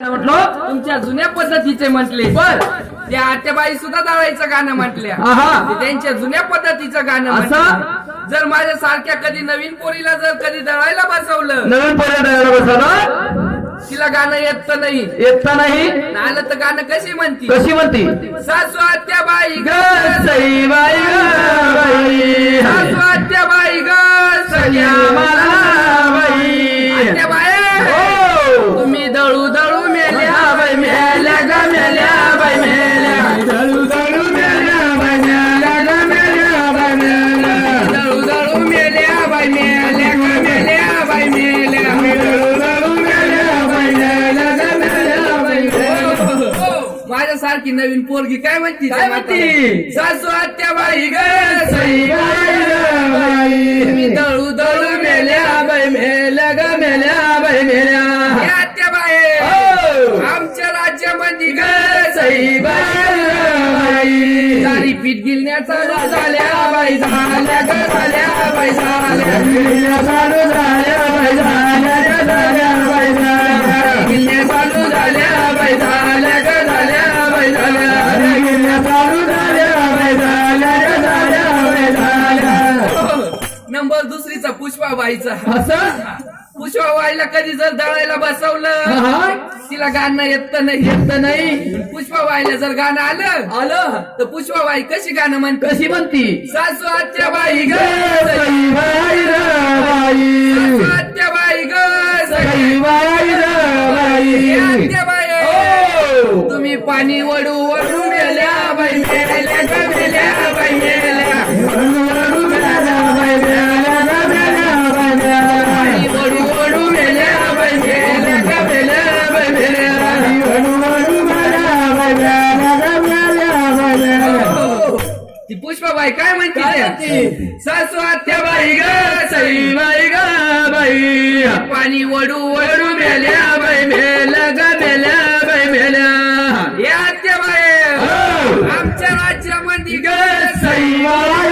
म्हटलं तुमच्या जुन्या पद्धतीचे म्हटले. बर. त्या आत्याबाई सुद्धा दळायचं गाणं म्हटल्या. ते त्यांच्या जुन्या पद्धतीचं गाणं असं? म्हटलं. जर माझ्या सारख्या कधी नवीन पोरीला जर कधी दळायला बसवलं. नवीन पर्यटनाला बसवलं? तिला गाणं येत नाही. येत नाही? आलं तर गाणं कशी म्हणती? कशी म्हणती? सासू आत्याबाई ग ग सई बाई सासू आत्याबाई ग सगळ्या बाई. आत्याबाई हो. तुम्ही दळू दळू. माझ्यासारखी नवीन पोरगी काय म्हणती काय म्हणती? सासू सई बाई ग बाई तुम्ही दळू दळू मेल्या बाई मेल्या ग मेल्या बाई मेल्या हे आत्याबाई हो. आमच्या राज्यामध्ये ग सई बाई बाई सारी पीठ गिलण्याचा झाल्या बाई झाल्या ग झाल्या बाई झाल्या झाल्या बाई झाल्या झाल्या बाई झाल्या. नंबर दुसरीचा पुष्पाबाईचा. असं? पुष्पाबाईला कधी जर दळायला बसवलं? तिला गाणं येत नाही येत नाही. पुष्पाबाईला जर गाणं आलं आलं? तर पुष्पाबाई कशी गाणं म्हणते? कशी म्हणती? सासू सई बाई ग बाई. सई. बाई ग बाई. आत्याबाई. हो. तुम्ही पाणी वडू पुष्पाबाई काय म्हणते? सासू आत्याबाई ग सई बाई ग बाई. पाणी वडू वडू मेल्या बाई मेल्या ग मेल्या बाई मेल्या. या आत्याबाई हो. आमच्या राज्यामध्ये ग सई बाई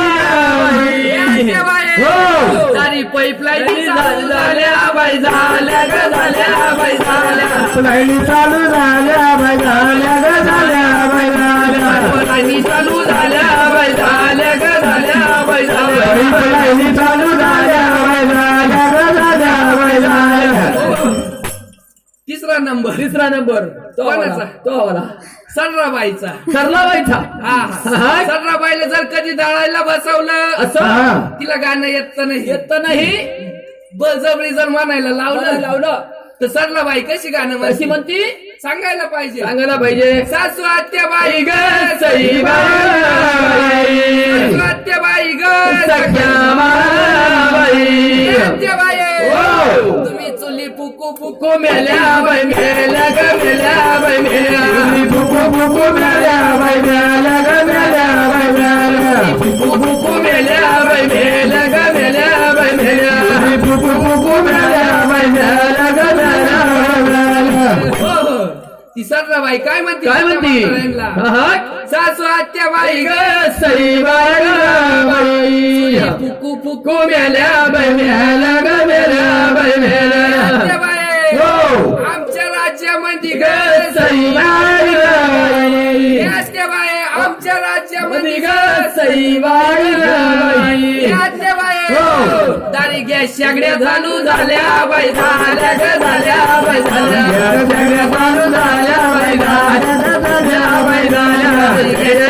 बाई आत्याबाई हो. पाईपलाईन झाल्या बाई झाल्या ग झाल्या. बाई झाल्या. लाईनी चालू झाल्या बाई झाल्या. तिसरा नंबर तिसरा नंबर. तो कोणाचा? तो सर्राबाईचा. ठरला बाईचा हा. हा. सर्राबाईला जर कधी दळायला बसवलं असं? तिला गाणं येत नाही. येत नाही? बळजबरी जर म्हणायला लावलं लावलं. तर सर्राबाई कशी गाणं कशी म्हणते? सांगायला पाहिजे. सांगायला पाहिजे. सासू आत्याबाई ग सई बाई फुकू फुकू मेल्या बाई मेल्या ग मेल्या बाई मेल्या बुकू बुकू मेल्या बाई मेल्या ग मेल्या बाई मेल्या फुकू फुकू मेल्या बाई मेल्या ग मेल्या बाई मेल्या बुकू बुकू मेल्या बाई मेल्या ग मेल्या बाई मेल्या. ती सर्राबाई काय म्हणते काय म्हणती? सासू आत्याबाई ग सई बाई बाई फुकू फुकू बुकू मेल्या बाई मेल्या ग मेल्या बाई मेल्या बाई बाई हो. दारी गॅस शेगड्या चालू झाल्या बाई झाल्या ग झाल्या बाई झाल्या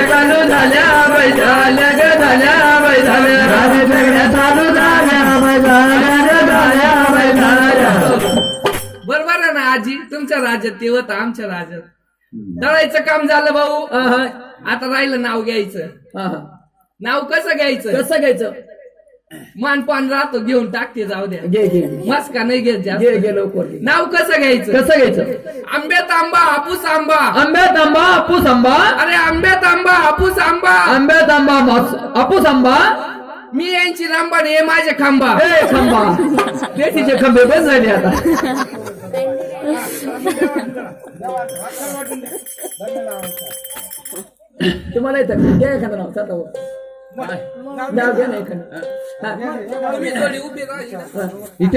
चालू झाल्या बाई झाल्या ग झाल्या बाई झाल्या बरोबर आहे ना आजी? तुमच्या राज्यात ते होतं आमच्या राज्यात. दळायचं काम झालं भाऊ. आता राहिलं नाव घ्यायचं. नाव कसं घ्यायचं? कसं घ्यायचं? मानपान राहतो घेऊन टाकते जाऊ द्या. घे घे मस्का नाही घेत घे जास्त. घे लवकर. घे. नाव कसं घ्यायचं? कसं घ्यायचं? आंब्यात आंबा हापूस आंबा. आंब्यात आंबा हापूस आंबा. अरे आंब्यात आंबा हापूस आंबा. आंब्यात आंबा मास- हापूस आंबा. मी यांची रामबाण हे माझे खांबा. ए खंबा. पेटीचे खंबे बस झाले आता. तुम्हाला येतं घ्या एखादं नाव स्वतःवर. नाव घ्या ना एखादं हा. तुम्ही थोडी उभी राहा इथे